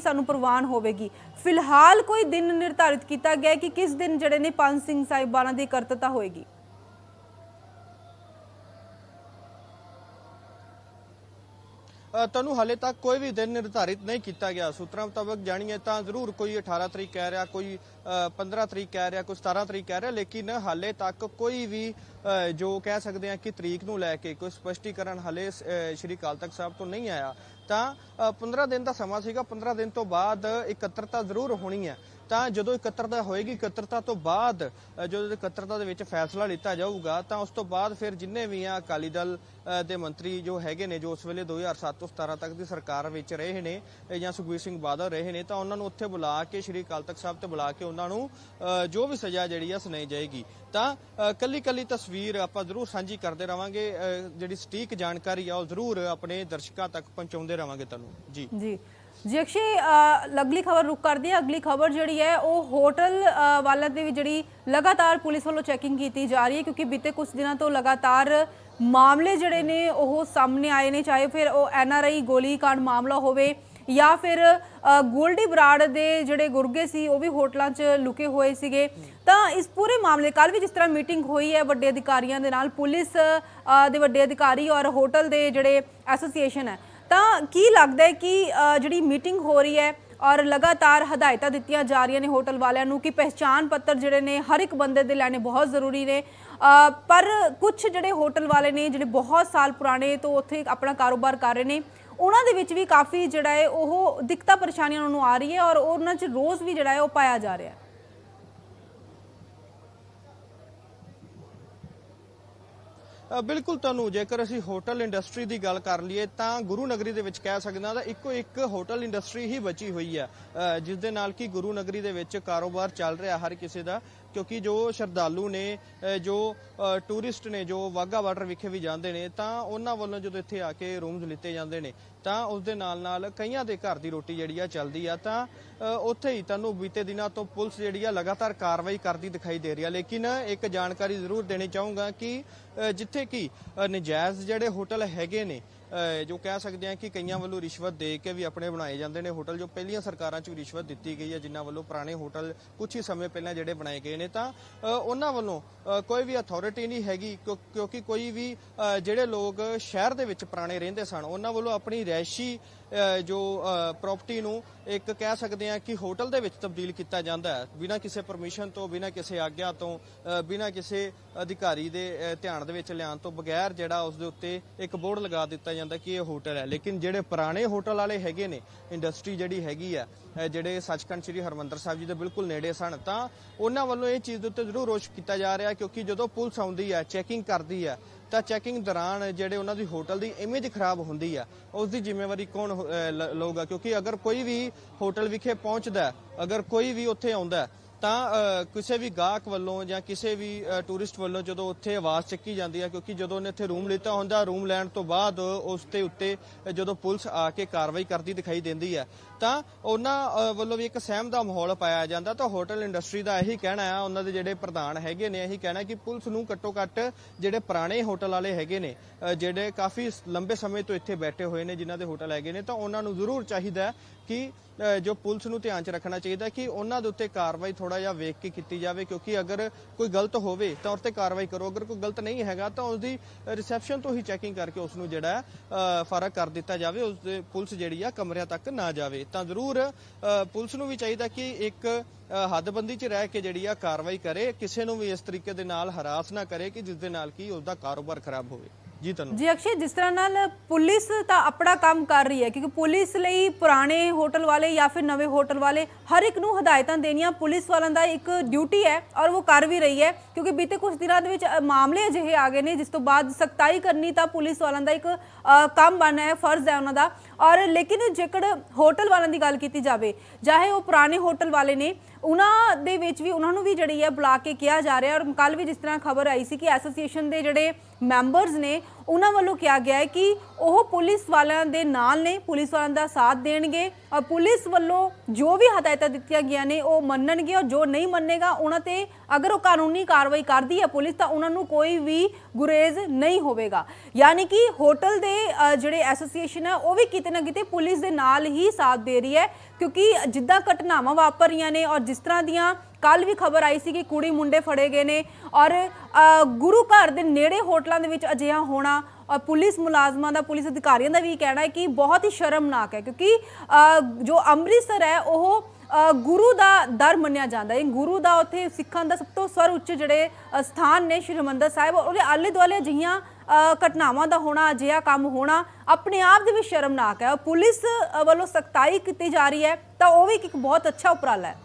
ਸਾਨੂੰ ਪ੍ਰਵਾਨ ਹੋਵੇਗੀ। ਫਿਲਹਾਲ ਕੋਈ ਦਿਨ ਨਿਰਧਾਰਿਤ ਕੀਤਾ ਗਿਆ ਹੈ ਕਿ ਕਿਸ ਦਿਨ ਜਿਹੜੇ ਨੇ ਪੰਜ ਸਿੰਘ ਸਾਹਿਬਾਨਾਂ ਦੀ ਕਰਤਤਾ ਹੋਏਗੀ। ਅ, ਹਾਲੇ ਤੱਕ ਕੋਈ ਵੀ ਦਿਨ ਨਿਰਧਾਰਿਤ ਨਹੀਂ ਕੀਤਾ ਗਿਆ। ਸੂਤਰਾਂ ਮੁਤਾਬਕ ਜਾਣੀਏ ਤਾਂ ਜ਼ਰੂਰ ਕੋਈ 18 ਤਰੀਕ ਕਹਿ ਰਿਹਾ ਕੋਈ ਅ, 15 ਤਰੀਕ ਕਹਿ ਰਿਹਾ ਕੋਈ 17 ਤਰੀਕ ਕਹਿ ਰਿਹਾ ਲੇਕਿਨ ਹਾਲੇ ਤੱਕ ਕੋਈ ਵੀ ਜੋ ਕਹਿ ਸਕਦੇ ਆ ਕਿ ਤਰੀਕ ਨੂੰ ਲੈ ਕੇ ਕੋਈ ਸਪਸ਼ਟੀਕਰਨ ਹਾਲੇ ਸ਼੍ਰੀ ਅਕਾਲ ਤਖਤ ਸਾਹਿਬ ਤੋਂ ਨਹੀਂ ਆਇਆ। ਤਾਂ ਅ, 15 ਦਿਨ ਦਾ ਸਮਾਂ ਸੀਗਾ 15 ਦਿਨ ਤੋਂ ਬਾਅਦ ਇਕੱਤਰਤਾ ਜ਼ਰੂਰ ਹੋਣੀ ਹੈ। ਤਾਂ ਜਦੋਂ ਇਕੱਤਰਤਾ ਹੋਏਗੀ, ਇਕੱਤਰਤਾ ਤੋਂ ਬਾਅਦ ਜਦੋਂ ਇਕੱਤਰਤਾ ਦੇ ਵਿੱਚ ਫੈਸਲਾ ਲਿੱਤਾ ਜਾਊਗਾ, ਤਾਂ ਉਸ ਤੋਂ ਬਾਅਦ ਫਿਰ ਜਿੰਨੇ ਵੀ ਆ ਅਕਾਲੀ ਦਲ ਦੇ ਮੰਤਰੀ ਜੋ ਹੈਗੇ ਨੇ, ਜੋ ਉਸ ਵੇਲੇ 2007 ਤੋਂ 17 ਤੱਕ ਦੀ ਸਰਕਾਰ ਵਿੱਚ ਰਹੇ ਨੇ ਜਾਂ ਸੁਖਬੀਰ ਸਿੰਘ ਬਾਦਲ ਰਹੇ ਨੇ, ਤਾਂ ਉਹਨਾਂ ਨੂੰ ਉੱਥੇ ਬੁਲਾ ਕੇ, ਸ਼੍ਰੀ ਅਕਾਲ ਤਖਤ ਸਾਹਿਬ ਤੇ ਬੁਲਾ ਕੇ ਉਹਨਾਂ ਨੂੰ ਜੋ ਵੀ ਸਜ਼ਾ ਜਿਹੜੀ ਆ ਸੁਣਾਈ ਜਾਏਗੀ। ਤਾਂ ਕੱਲੀ ਕੱਲੀ ਤਸਵੀਰ ਆਪਾਂ ਜ਼ਰੂਰ ਸਾਂਝੀ ਕਰਦੇ ਰਵਾਂਗੇ ਜਿਹੜੀ ਸਟੀਕ ਜਾਣਕਾਰੀ ਆ ਉਹ ਜ਼ਰੂਰ ਆਪਣੇ ਦਰਸ਼ਕਾਂ ਤੱਕ ਪਹੁੰਚਾਉਂਦੇ ਰਵਾਂਗੇ ਤੁਹਾਨੂੰ। ਜੀ। ਜੀ। ਜੀ ਅਕਸ਼ੇ ਅਗਲੀ ਖਬਰ ਰੁਕ ਕਰਦੀ ਹੈ। ਅਗਲੀ ਖਬਰ ਜਿਹੜੀ ਹੈ ਉਹ ਹੋਟਲ ਅ, ਵਾਲਿਆਂ ਦੀ ਵੀ ਜਿਹੜੀ ਲਗਾਤਾਰ ਪੁਲਿਸ ਵੱਲੋਂ ਚੈਕਿੰਗ ਕੀਤੀ ਜਾ ਰਹੀ ਹੈ ਕਿਉਂਕਿ ਬੀਤੇ ਕੁਝ ਦਿਨਾਂ ਤੋਂ ਲਗਾਤਾਰ ਮਾਮਲੇ ਜਿਹੜੇ ਨੇ ਉਹ ਸਾਹਮਣੇ ਆਏ ਨੇ ਚਾਹੇ ਫਿਰ ਉਹ ਐੱਨ ਆਰ ਆਈ ਗੋਲੀ ਕਾਂਡ ਮਾਮਲਾ ਹੋਵੇ ਜਾਂ ਫਿਰ ਗੋਲਡੀ ਬਰਾੜ ਦੇ ਜਿਹੜੇ ਗੁਰਗੇ ਸੀ ਉਹ ਵੀ ਹੋਟਲਾਂ 'ਚ ਲੁਕੇ ਹੋਏ ਸੀਗੇ। ਤਾਂ ਇਸ ਪੂਰੇ ਮਾਮਲੇ ਕੱਲ ਵੀ ਜਿਸ ਤਰ੍ਹਾਂ ਮੀਟਿੰਗ ਹੋਈ ਹੈ ਵੱਡੇ ਅਧਿਕਾਰੀਆਂ ਦੇ ਨਾਲ ਪੁਲਿਸ ਦੇ ਵੱਡੇ ਅਧਿਕਾਰੀ ਔਰ ਹੋਟਲ ਦੇ ਜਿਹੜੇ ਐਸੋਸੀਏਸ਼ਨ ਹੈ ਤਾਂ ਕੀ ਲੱਗਦਾ ਹੈ ਕਿ ਜਿਹੜੀ ਮੀਟਿੰਗ ਹੋ ਰਹੀ ਹੈ ਔਰ ਲਗਾਤਾਰ ਹਦਾਇਤਾਂ ਦਿੱਤੀਆਂ ਜਾ ਰਹੀਆਂ ਨੇ ਹੋਟਲ ਵਾਲਿਆਂ ਨੂੰ ਕਿ ਪਹਿਚਾਣ ਪੱਤਰ ਜਿਹੜੇ ਨੇ ਹਰ ਇੱਕ ਬੰਦੇ ਦੇ ਲੈਣੇ ਬਹੁਤ ਜ਼ਰੂਰੀ ਨੇ। ਪਰ ਕੁਝ ਜਿਹੜੇ ਹੋਟਲ ਵਾਲੇ ਨੇ, ਜਿਹੜੇ ਬਹੁਤ ਸਾਲ ਪੁਰਾਣੇ ਤੋਂ ਉੱਥੇ ਆਪਣਾ ਕਾਰੋਬਾਰ ਕਰ ਰਹੇ ਨੇ, ਉਹਨਾਂ ਦੇ ਵਿੱਚ ਵੀ ਕਾਫੀ ਜਿਹੜਾ ਹੈ ਉਹ ਦਿੱਕਤਾਂ, ਪਰੇਸ਼ਾਨੀਆਂ ਉਹਨਾਂ ਨੂੰ ਆ ਰਹੀ ਹੈ ਔਰ ਉਹਨਾਂ 'ਚ ਰੋਜ਼ ਵੀ ਜਿਹੜਾ ਹੈ ਉਹ ਪਾਇਆ ਜਾ ਰਿਹਾ ਹੈ। ਬਿਲਕੁਲ ਤੁਹਾਨੂੰ ਜੇਕਰ ਅਸੀਂ ਹੋਟਲ ਇੰਡਸਟਰੀ ਦੀ ਗੱਲ ਕਰ ਲਈਏ ਤਾਂ ਗੁਰੂ ਨਗਰੀ ਦੇ ਵਿੱਚ ਕਹਿ ਸਕਦੇ ਹਾਂ ਤਾਂ ਇੱਕੋ ਇੱਕ ਹੋਟਲ ਇੰਡਸਟਰੀ ਹੀ ਬਚੀ ਹੋਈ ਹੈ। ਜਿਸ ਦੇ ਨਾਲ ਕਿ ਗੁਰੂ ਨਗਰੀ ਦੇ ਵਿੱਚ ਕਾਰੋਬਾਰ ਚੱਲ ਰਿਹਾ ਹਰ ਕਿਸੇ ਦਾ। ਕਿਉਂਕਿ ਜੋ ਸ਼ਰਧਾਲੂ ਨੇ ਜੋ ਟੂਰਿਸਟ ਨੇ, ਜੋ ਵਾਗਾ ਬਾਰਡਰ ਵਿਖੇ ਵੀ ਜਾਂਦੇ ਨੇ, ਤਾਂ ਉਹਨਾਂ ਵੱਲੋਂ ਜਦੋਂ ਇੱਥੇ ਆ ਕੇ ਰੂਮਸ ਲਿੱਤੇ ਜਾਂਦੇ ਨੇ, ਤਾਂ ਉਸ ਦੇ ਨਾਲ ਨਾਲ ਕਈਆਂ ਦੇ ਘਰ ਦੀ ਰੋਟੀ ਜਿਹੜੀ ਆ ਚੱਲਦੀ ਆ, ਤਾਂ ਉੱਥੇ ਹੀ ਤੁਹਾਨੂੰ ਬੀਤੇ ਦਿਨਾਂ ਤੋਂ ਪੁਲਿਸ ਜਿਹੜੀ ਆ ਲਗਾਤਾਰ ਕਾਰਵਾਈ ਕਰਦੀ ਦਿਖਾਈ ਦੇ ਰਹੀ ਆ। ਲੇਕਿਨ ਇੱਕ ਜਾਣਕਾਰੀ ਜ਼ਰੂਰ ਦੇਣੀ ਚਾਹੂੰਗਾ ਕਿ ਜਿੱਥੇ ਕਿ ਨਜਾਇਜ਼ ਜਿਹੜੇ ਹੋਟਲ ਹੈਗੇ ਨੇ ਜੋ ਕਹਿ ਸਕਦੇ ਆ ਕਿ ਕਈਆਂ ਵੱਲੋਂ ਰਿਸ਼ਵਤ ਦੇ ਕੇ ਵੀ ਆਪਣੇ ਬਣਾਏ ਜਾਂਦੇ ਨੇ ਹੋਟਲ, ਜੋ ਪਹਿਲੀਆਂ ਸਰਕਾਰਾਂ 'ਚ ਵੀ ਰਿਸ਼ਵਤ ਦਿੱਤੀ ਗਈ ਹੈ, ਜਿਨ੍ਹਾਂ ਵੱਲੋਂ ਪੁਰਾਣੇ ਹੋਟਲ ਕੁਝ ਹੀ ਸਮੇਂ ਪਹਿਲਾਂ ਜਿਹੜੇ ਬਣਾਏ ਗਏ ਨੇ, ਤਾਂ ਉਹਨਾਂ ਵੱਲੋਂ ਕੋਈ ਵੀ ਅਥਾਰਟੀ ਨਹੀਂ ਹੈਗੀ, ਕਿਉਂ- ਕਿਉਂਕਿ ਕੋਈ ਵੀ ਜਿਹੜੇ ਲੋਕ ਸ਼ਹਿਰ ਦੇ ਵਿੱਚ ਪੁਰਾਣੇ ਰਹਿੰਦੇ ਸਨ, ਉਹਨਾਂ ਵੱਲੋਂ ਆਪਣੀ ਰੈਸ਼ੀ ਜੋ ਪ੍ਰਾਪਰਟੀ ਨੂੰ ਇੱਕ ਕਹਿ ਸਕਦੇ ਆ ਕਿ ਹੋਟਲ ਦੇ ਵਿੱਚ ਤਬਦੀਲ ਕੀਤਾ ਜਾਂਦਾ ਹੈ। ਬਿਨਾਂ ਕਿਸੇ ਪਰਮਿਸ਼ਨ ਤੋਂ, ਬਿਨਾਂ ਕਿਸੇ ਆਗਿਆ ਤੋਂ ਬਿਨਾਂ ਕਿਸੇ ਅਧਿਕਾਰੀ ਦੇ ਧਿਆਨ ਦੇ ਵਿੱਚ ਲਿਆਉਣ ਤੋਂ ਬਗੈਰ ਜਿਹੜਾ ਉਸ ਦੇ ਉੱਤੇ ਇੱਕ ਬੋਰਡ ਲਗਾ ਦਿੱਤਾ ਜਾਂਦਾ ਕਿ ਇਹ ਹੋਟਲ ਹੈ। ਲੇਕਿਨ ਜਿਹੜੇ ਪੁਰਾਣੇ ਹੋਟਲ ਵਾਲੇ ਹੈਗੇ ਨੇ ਇੰਡਸਟਰੀ ਜਿਹੜੀ ਹੈਗੀ ਆ ਜਿਹੜੇ ਸੱਚਖੰਡ ਸ੍ਰੀ ਹਰਮੰਦਰ ਸਾਹਿਬ ਜੀ ਦੇ ਬਿਲਕੁਲ ਨੇੜੇ ਸਨ, ਤਾਂ ਉਹਨਾਂ ਵੱਲੋਂ ਇਹ ਚੀਜ਼ ਦੇ ਉੱਤੇ ਜ਼ਰੂਰ ਰੋਸ਼ ਕੀਤਾ ਜਾ ਰਿਹਾ ਕਿਉਂਕਿ ਜਦੋਂ ਪੁਲਿਸ ਆਉਂਦੀ ਹੈ ਚੈਕਿੰਗ ਕਰਦੀ ਹੈ ਤਾਂ ਚੈਕਿੰਗ ਦੌਰਾਨ ਜਿਹੜੇ ਉਹਨਾਂ ਦੀ ਹੋਟਲ ਦੀ ਇਮੇਜ ਖਰਾਬ ਹੁੰਦੀ ਆ ਉਸ ਦੀ ਜ਼ਿੰਮੇਵਾਰੀ ਕੌਣ ਲਊਗਾ? ਕਿਉਂਕਿ ਅਗਰ ਕੋਈ ਵੀ ਹੋਟਲ ਵਿਖੇ ਪਹੁੰਚਦਾ, ਅਗਰ ਕੋਈ ਵੀ ਉੱਥੇ ਆਉਂਦਾ ਤਾਂ ਕਿਸੇ ਵੀ ਗਾਹਕ ਵੱਲੋਂ ਜਾਂ ਕਿਸੇ ਵੀ ਟੂਰਿਸਟ ਵੱਲੋਂ ਜਦੋਂ ਉੱਥੇ ਆਵਾਜ਼ ਚੱਕੀ ਜਾਂਦੀ ਹੈ, ਕਿਉਂਕਿ ਜਦੋਂ ਉਹਨੇ ਇੱਥੇ ਰੂਮ ਲਿੱਤਾ ਹੁੰਦਾ, ਰੂਮ ਲੈਣ ਤੋਂ ਬਾਅਦ ਉਸ ਦੇ ਉੱਤੇ ਜਦੋਂ ਪੁਲਿਸ ਆ ਕੇ ਕਾਰਵਾਈ ਕਰਦੀ ਦਿਖਾਈ ਦਿੰਦੀ ਹੈ, ਤਾਂ ਉਹਨਾਂ ਵੱਲੋਂ ਵੀ ਇੱਕ ਸਹਿਮ ਦਾ ਮਾਹੌਲ ਪਾਇਆ ਜਾਂਦਾ। ਤਾਂ ਹੋਟਲ ਇੰਡਸਟਰੀ ਦਾ ਇਹੀ ਕਹਿਣਾ ਆ ਉਹਨਾਂ ਦੇ ਜਿਹੜੇ ਪ੍ਰਧਾਨ ਹੈਗੇ ਨੇ, ਇਹੀ ਕਹਿਣਾ ਕਿ ਪੁਲਿਸ ਨੂੰ ਘੱਟੋ ਘੱਟ ਜਿਹੜੇ ਪੁਰਾਣੇ ਹੋਟਲ ਵਾਲੇ ਹੈਗੇ ਨੇ ਜਿਹੜੇ ਕਾਫੀ ਲੰਬੇ ਸਮੇਂ ਤੋਂ ਇੱਥੇ ਬੈਠੇ ਹੋਏ ਨੇ, ਜਿਨ੍ਹਾਂ ਦੇ ਹੋਟਲ ਹੈਗੇ ਨੇ, ਤਾਂ ਉਹਨਾਂ ਨੂੰ ਜ਼ਰੂਰ ਚਾਹੀਦਾ ਕਿ ਜੋ ਪੁਲਿਸ ਨੂੰ ਧਿਆਨ 'ਚ ਰੱਖਣਾ ਚਾਹੀਦਾ ਕਿ ਉਹਨਾਂ ਦੇ ਉੱਤੇ ਕਾਰਵਾਈ ਥੋੜਾ ਜਿਹਾ ਵੇਖ ਕੇ ਕੀਤੀ ਜਾਵੇ ਕਿਉਂਕਿ ਅਗਰ ਕੋਈ ਗਲਤ ਹੋਵੇ ਤਾਂ ਉਸ ਤੇ ਕਾਰਵਾਈ ਕਰੋ। ਅਗਰ ਕੋਈ ਗਲਤ ਨਹੀਂ ਹੈਗਾ ਤਾਂ ਉਸ ਦੀ ਰਿਸੈਪਸ਼ਨ ਤੋਂ ਹੀ ਚੈਕਿੰਗ ਕਰਕੇ ਉਸ ਨੂੰ ਜਿਹੜਾ ਫ਼ਰਕ ਕਰ ਦਿੱਤਾ ਜਾਵੇ ਉਸ ਦੇ ਪੁਲਿਸ ਜਿਹੜੀ ਆ ਕਮਰਿਆਂ ਤੱਕ ਨਾ ਜਾਵੇ। ਤਾਂ ਜ਼ਰੂਰ ਅਹ, ਪੁਲਿਸ ਨੂੰ ਵੀ ਚਾਹੀਦਾ ਕਿ ਇੱਕ ਹੱਦਬੰਦੀ 'ਚ ਰਹਿ ਕੇ ਜਿਹੜੀ ਆ ਕਾਰਵਾਈ ਕਰੇ ਕਿਸੇ ਨੂੰ ਵੀ ਇਸ ਤਰੀਕੇ ਦੇ ਨਾਲ ਹਰਾਸ ਨਾ ਕਰੇ ਕਿ ਜਿਸ ਦੇ ਨਾਲ ਕੀ ਉਸ ਦਾ ਕਾਰੋਬਾਰ ਖਰਾਬ ਹੋਵੇ। ਜੀ ਤੁਹਾਨੂੰ ਜੀ ਅਕਸ਼ੇ, ਜਿਸ ਤਰ੍ਹਾਂ ਨਾਲ ਪੁਲਿਸ ਤਾਂ ਆਪਣਾ ਕੰਮ ਕਰ ਰਹੀ ਹੈ, ਕਿਉਂਕਿ ਪੁਲਿਸ ਲਈ ਪੁਰਾਣੇ ਹੋਟਲ ਵਾਲੇ ਜਾਂ ਫਿਰ ਨਵੇਂ ਹੋਟਲ ਵਾਲੇ ਹਰ ਇੱਕ ਨੂੰ ਹਦਾਇਤਾਂ ਦੇਣੀਆਂ ਪੁਲਿਸ ਵਾਲਿਆਂ ਦਾ ਇੱਕ ਡਿਊਟੀ ਹੈ ਔਰ ਉਹ ਕਰ ਵੀ ਰਹੀ ਹੈ, ਕਿਉਂਕਿ ਬੀਤੇ ਕੁਝ ਦਿਨਾਂ ਦੇ ਵਿੱਚ ਮਾਮਲੇ ਅਜਿਹੇ ਆ ਗਏ ਨੇ, ਜਿਸ ਤੋਂ ਬਾਅਦ ਸਖਤਾਈ ਕਰਨੀ ਤਾਂ ਪੁਲਿਸ ਵਾਲਿਆਂ ਦਾ ਇੱਕ ਕੰਮ ਬਣਨਾ ਹੈ, ਫਰਜ਼ ਹੈ ਉਹਨਾਂ ਦਾ। ਔਰ ਲੇਕਿਨ ਜੇਕਰ ਹੋਟਲ ਵਾਲਿਆਂ ਦੀ ਗੱਲ ਕੀਤੀ ਜਾਵੇ, ਚਾਹੇ ਉਹ ਪੁਰਾਣੇ ਹੋਟਲ ਵਾਲੇ ਨੇ ਉਹਨਾਂ ਦੇ ਵਿੱਚ ਵੀ, ਉਹਨਾਂ ਨੂੰ ਵੀ ਜਿਹੜੀ ਹੈ ਬੁਲਾ ਕੇ ਕਿਹਾ ਜਾ ਰਿਹਾ ਔਰ ਕੱਲ ਵੀ ਜਿਸ ਤਰ੍ਹਾਂ ਖਬਰ ਆਈ ਸੀ ਕਿ ਐਸੋਸੀਏਸ਼ਨ ਦੇ ਜਿਹੜੇ ਮੈਂਬਰਸ ਨੇ ਉਹਨਾਂ ਵੱਲੋਂ ਕਿਹਾ ਗਿਆ ਹੈ ਕਿ ਉਹ ਪੁਲਿਸ ਵਾਲਿਆਂ ਦੇ ਨਾਲ ਨੇ, ਪੁਲਿਸ ਵਾਲਿਆਂ ਦਾ ਸਾਥ ਦੇਣਗੇ ਔਰ ਪੁਲਿਸ ਵੱਲੋਂ ਜੋ ਵੀ ਹਦਾਇਤਾਂ ਦਿੱਤੀਆਂ ਗਈਆਂ ਨੇ ਉਹ ਮੰਨਣਗੇ ਔਰ ਜੋ ਨਹੀਂ ਮੰਨੇਗਾ ਉਹਨਾਂ ਤੇ ਅਗਰ ਉਹ ਕਾਨੂੰਨੀ ਕਾਰਵਾਈ ਕਰਦੀ ਹੈ ਪੁਲਿਸ ਤਾਂ ਉਹਨਾਂ ਨੂੰ ਕੋਈ ਵੀ ਗੁਰੇਜ਼ ਨਹੀਂ ਹੋਵੇਗਾ। ਯਾਨੀ ਕਿ ਹੋਟਲ ਦੇ ਜਿਹੜੇ ਐਸੋਸੀਏਸ਼ਨ ਹੈ ਉਹ ਵੀ ਕਿਤੇ ਨਾ ਕਿਤੇ ਪੁਲਿਸ ਦੇ ਨਾਲ ਹੀ ਸਾਥ ਦੇ ਰਹੀ ਹੈ ਕਿਉਂਕਿ ਜਿੱਦਾਂ ਘਟਨਾਵਾਂ ਵਾਪਰ ਰਹੀਆਂ ਨੇ ਔਰ ਜਿਸ ਤਰ੍ਹਾਂ ਦੀਆਂ ਕੱਲ ਵੀ ਖਬਰ ਆਈ ਸੀ ਕਿ ਕੁੜੀ ਮੁੰਡੇ ਫੜੇ ਗਏ ਨੇ ਔਰ ਗੁਰੂ ਘਰ ਦੇ ਨੇੜੇ ਹੋਟਲਾਂ ਦੇ ਵਿੱਚ ਅਜਿਹਾ ਹੋਣਾ ਔਰ ਪੁਲਿਸ ਮੁਲਾਜ਼ਮਾਂ ਦਾ ਪੁਲਿਸ ਅਧਿਕਾਰੀਆਂ ਦਾ ਵੀ ਕਹਿਣਾ ਹੈ ਕਿ ਬਹੁਤ ਹੀ ਸ਼ਰਮਨਾਕ ਹੈ ਕਿਉਂਕਿ ਜੋ ਅੰਮ੍ਰਿਤਸਰ ਹੈ ਉਹ ਗੁਰੂ ਦਾ ਦਰ ਮੰਨਿਆ ਜਾਂਦਾ ਹੈ। ਗੁਰੂ ਦਾ ਉੱਥੇ ਸਿੱਖਾਂ ਦਾ ਸਭ ਤੋਂ ਸਰ ਉੱਚ ਜਿਹੜੇ ਅ, ਸਥਾਨ ਨੇ ਸ਼੍ਰੀ ਹਰਿਮੰਦਰ ਸਾਹਿਬ ਉਹਦੇ ਆਲੇ ਦੁਆਲੇ ਅਜਿਹੀਆਂ ਘਟਨਾਵਾਂ ਦਾ ਹੋਣਾ ਅਜਿਹਾ ਕੰਮ ਹੋਣਾ ਆਪਣੇ ਆਪ ਦੇ ਵਿੱਚ ਸ਼ਰਮਨਾਕ ਹੈ। ਔਰ ਪੁਲਿਸ ਵੱਲੋਂ ਸਖਤਾਈ ਕੀਤੀ ਜਾ ਰਹੀ ਹੈ ਤਾਂ ਉਹ ਵੀ ਇੱਕ ਬਹੁਤ ਅੱਛਾ ਉਪਰਾਲਾ ਹੈ।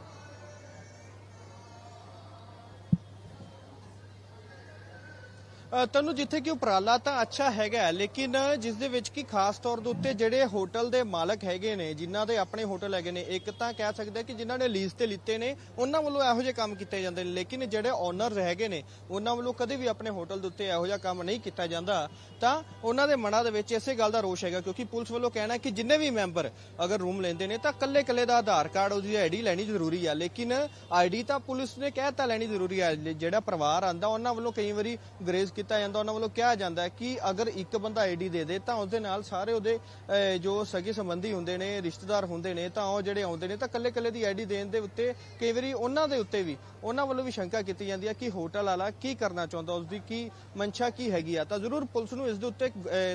ਅ, ਤੈਨੂੰ ਜਿੱਥੇ ਕਿ ਉਪਰਾਲਾ ਤਾਂ ਅੱਛਾ ਹੈਗਾ ਲੇਕਿਨ ਜਿਸ ਦੇ ਵਿੱਚ ਕਿ ਖਾਸ ਤੌਰ ਦੇ ਉੱਤੇ ਜਿਹੜੇ ਹੋਟਲ ਦੇ ਮਾਲਕ ਹੈਗੇ ਨੇ ਜਿਨ੍ਹਾਂ ਦੇ ਆਪਣੇ ਹੋਟਲ ਹੈਗੇ ਨੇ ਇੱਕ ਤਾਂ ਕਹਿ ਸਕਦੇ ਕਿ ਜਿਨ੍ਹਾਂ ਨੇ ਲੀਜ਼ ਤੇ ਲਿੱਤੇ ਨੇ ਉਹਨਾਂ ਵੱਲੋਂ ਇਹੋ ਜਿਹੇ ਕੰਮ ਕੀਤੇ ਜਾਂਦੇ ਨੇ ਲੇਕਿਨ ਜਿਹੜੇ ਓਨਰ ਹੈਗੇ ਨੇ ਉਹਨਾਂ ਵੱਲੋਂ ਕਦੇ ਵੀ ਆਪਣੇ ਹੋਟਲ ਦੇ ਉੱਤੇ ਇਹੋ ਜਿਹਾ ਕੰਮ ਨਹੀਂ ਕੀਤਾ ਜਾਂਦਾ। ਤਾਂ ਉਹਨਾਂ ਦੇ ਮਨਾਂ ਦੇ ਵਿੱਚ ਇਸੇ ਗੱਲ ਦਾ ਰੋਸ਼ ਹੈਗਾ ਕਿਉਂਕਿ ਪੁਲਿਸ ਵੱਲੋਂ ਕਹਿਣਾ ਕਿ ਜਿੰਨੇ ਵੀ ਮੈਂਬਰ ਅਗਰ ਰੂਮ ਲੈਂਦੇ ਨੇ ਤਾਂ ਕੱਲੇ ਕੱਲੇ ਦਾ ਆਧਾਰ ਕਾਰਡ ਉਹਦੀ ਆਈਡੀ ਲੈਣੀ ਜ਼ਰੂਰੀ ਆ ਲੇਕਿਨ ਆਈਡੀ ਤਾਂ ਪੁਲਿਸ ਨੇ ਕਹਿਤਾ ਲੈਣੀ ਜ਼ਰੂਰੀ ਹੈ ਜਿਹੜਾ ਪਰਿਵਾਰ ਆਂਦਾ ਉਹਨਾਂ ਵੱਲੋਂ ਕਈ ਵਾਰੀ ਗਰੇਜ਼ ਕੀਤਾ ਜਾਂਦਾ ਉਹਨਾਂ ਵੱਲੋਂ ਕਿਹਾ ਜਾਂਦਾ ਕਿ ਅਗਰ ਇੱਕ ਬੰਦਾ ਆਈਡੀ ਦੇ ਦੇ ਤਾਂ ਉਸਦੇ ਨਾਲ ਸਾਰੇ ਉਹਦੇ ਅਹ, ਜੋ ਸਗੇ ਸੰਬੰਧੀ ਹੁੰਦੇ ਨੇ ਰਿਸ਼ਤੇਦਾਰ ਹੁੰਦੇ ਨੇ ਤਾਂ ਉਹ ਜਿਹੜੇ ਆਉਂਦੇ ਨੇ ਤਾਂ ਕੱਲੇ ਕੱਲੇ ਦੀ ਆਈਡੀ ਦੇਣ ਦੇ ਉੱਤੇ ਕਈ ਵਾਰੀ ਉਹਨਾਂ ਦੇ ਉੱਤੇ ਵੀ ਉਹਨਾਂ ਵੱਲੋਂ ਵੀ ਸ਼ੰਕਾ ਕੀਤੀ ਜਾਂਦੀ ਹੈ ਕਿ ਹੋਟਲ ਵਾਲਾ ਕੀ ਕਰਨਾ ਚਾਹੁੰਦਾ ਉਸਦੀ ਕੀ ਮਨਸ਼ਾ ਕੀ ਹੈਗੀ ਆ। ਤਾਂ ਜ਼ਰੂਰ ਪੁਲਿਸ ਨੂੰ ਇਸ ਦੇ ਉੱਤੇ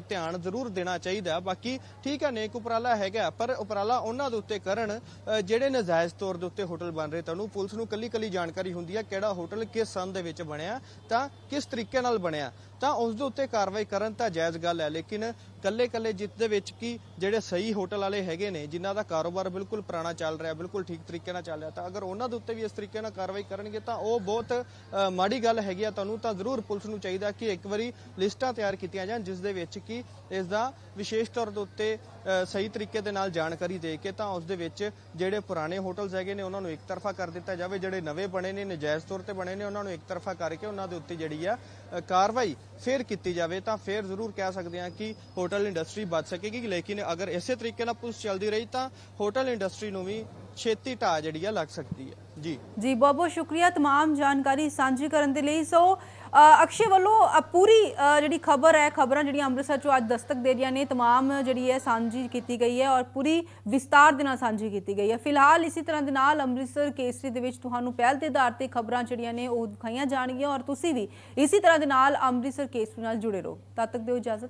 ਧਿਆਨ ਜ਼ਰੂਰ ਦੇਣਾ ਚਾਹੀਦਾ ਬਾਕੀ ਠੀਕ ਹੈ ਨੇਕ ਉਪਰਾਲਾ ਹੈਗਾ ਪਰ ਉਪਰਾਲਾ ਉਹਨਾਂ ਦੇ ਉੱਤੇ ਕਰਨ ਜਿਹੜੇ ਨਜਾਇਜ਼ ਤੌਰ ਦੇ ਉੱਤੇ ਹੋਟਲ ਬਣ ਰਹੇ ਤੁਹਾਨੂੰ ਪੁਲਿਸ ਨੂੰ ਕੱਲੀ ਕੱਲੀ ਜਾਣਕਾਰੀ ਹੁੰਦੀ ਹੈ ਕਿਹੜਾ ਹੋਟਲ ਕਿਸ ਸੰਨ ਦੇ ਵਿੱਚ ਬਣਿਆ ਤਾਂ ਕਿਸ ਤਰੀਕੇ ਨਾਲ ਬਣਿਆ। ਤਾਂ ਉਸ ਦੇ ਉੱਤੇ ਕਾਰਵਾਈ ਕਰਨ ਤਾਂ ਜਾਇਜ਼ ਗੱਲ ਹੈ ਲੇਕਿਨ ਕੱਲੇ ਕੱਲੇ ਜਿੱਤ ਦੇ ਵਿੱਚ ਕੀ ਜਿਹੜੇ ਸਹੀ ਹੋਟਲ ਵਾਲੇ ਹੈਗੇ ਨੇ, ਜਿਨ੍ਹਾਂ ਦਾ ਕਾਰੋਬਾਰ ਬਿਲਕੁਲ ਪੁਰਾਣਾ ਚੱਲ ਰਿਹਾ, ਬਿਲਕੁਲ ਠੀਕ ਤਰੀਕੇ ਨਾਲ ਚੱਲ ਰਿਹਾ, ਤਾਂ ਅਗਰ ਉਹਨਾਂ ਦੇ ਉੱਤੇ ਵੀ ਇਸ ਤਰੀਕੇ ਨਾਲ ਕਾਰਵਾਈ ਕਰਨਗੇ, ਤਾਂ ਉਹ ਬਹੁਤ ਮਾੜੀ ਗੱਲ ਹੈਗੀ ਆ ਤੁਹਾਨੂੰ, ਤਾਂ ਜ਼ਰੂਰ ਪੁਲਿਸ ਨੂੰ ਚਾਹੀਦਾ ਕਿ ਇੱਕ ਵਾਰੀ ਲਿਸਟਾਂ ਤਿਆਰ ਕੀਤੀਆਂ ਜਾਣ, ਜਿਸ ਦੇ ਵਿੱਚ ਕੀ ਇਸ ਦਾ ਵਿਸ਼ੇਸ਼ ਤੌਰ ਦੇ ਉੱਤੇ ਸਹੀ ਤਰੀਕੇ ਦੇ ਨਾਲ ਜਾਣਕਾਰੀ ਦੇ ਕੇ ਤਾਂ ਉਸ ਦੇ ਵਿੱਚ ਜਿਹੜੇ ਪੁਰਾਣੇ ਹੋਟਲਸ ਹੈਗੇ ਨੇ, ਉਹਨਾਂ ਨੂੰ ਇੱਕ ਤਰਫਾ ਕਰ ਦਿੱਤਾ ਜਾਵੇ, ਜਿਹੜੇ ਨਵੇਂ ਬਣੇ ਨੇ, ਨਜਾਇਜ਼ ਤੌਰ ਤੇ ਬਣੇ ਨੇ, ਉਹਨਾਂ ਨੂੰ ਇੱਕ ਤਰਫਾ ਕਰਕੇ ਉਹਨਾਂ ਦੇ ਉੱਤੇ ਜਿਹੜੀ ਆ ਕਾਰਵਾਈ ਫੇਰ ਕੀਤੀ ਜਾਵੇ, ਤਾਂ ਫੇਰ ਜ਼ਰੂਰ ਕਹਿ ਸਕਦੇ ਹਾਂ ਕਿ ਹੋਟਲ ਇੰਡਸਟਰੀ ਬਚ ਸਕੇਗੀ ਲੇਕਿਨ ਅਗਰ ਇਸੇ ਤਰੀਕੇ ਨਾਲ ਪੁਲਿਸ ਚੱਲਦੀ ਰਹੀ ਤਾਂ ਹੋਟਲ ਇੰਡਸਟਰੀ ਨੂੰ ਵੀ ਛੇਤੀ ਢਾਹ ਜਿਹੜੀ ਆ ਲੱਗ ਸਕਦੀ ਹੈ ਜੀ ਜੀ ਬਹੁਤ ਬਹੁਤ ਸ਼ੁਕਰੀਆ तमाम ਜਾਣਕਾਰੀ ਸਾਂਝੀ ਕਰਨ ਦੇ ਲਈ ਸੋ ਅ, ਅਕਸ਼ੇ ਵੱਲੋਂ ਅ, ਪੂਰੀ ਅ, ਜਿਹੜੀ ਖਬਰ ਹੈ ਖਬਰਾਂ ਜਿਹੜੀਆਂ ਅੰਮ੍ਰਿਤਸਰ ਚੋਂ ਅੱਜ ਦਸਤਕ ਦੇ ਰਹੀਆਂ ਨੇ तमाम ਜਿਹੜੀ ਹੈ ਸਾਂਝੀ ਕੀਤੀ ਗਈ ਹੈ ਔਰ ਪੂਰੀ ਵਿਸਤਾਰ ਦੇ ਨਾਲ ਸਾਂਝੀ ਕੀਤੀ ਗਈ ਹੈ ਫਿਲਹਾਲ ਇਸੇ ਤਰ੍ਹਾਂ ਦੇ ਨਾਲ ਅੰਮ੍ਰਿਤਸਰ ਕੇਸਰੀ ਦੇ ਵਿੱਚ ਤੁਹਾਨੂੰ ਪਹਿਲ ਦੇ ਆਧਾਰ ਤੇ ਖਬਰਾਂ ਜਿਹੜੀਆਂ ਨੇ ਉਹ ਦਿਖਾਈਆਂ ਜਾਣਗੀਆਂ ਔਰ ਤੁਸੀਂ ਵੀ ਇਸੇ ਤਰ੍ਹਾਂ ਦੇ ਨਾਲ ਅੰਮ੍ਰਿਤਸਰ ਕੇਸਰੀ ਨਾਲ ਜੁੜੇ ਰਹੋ ਤਦ ਤੱਕ ਦਿਓ ਇਜਾਜ਼ਤ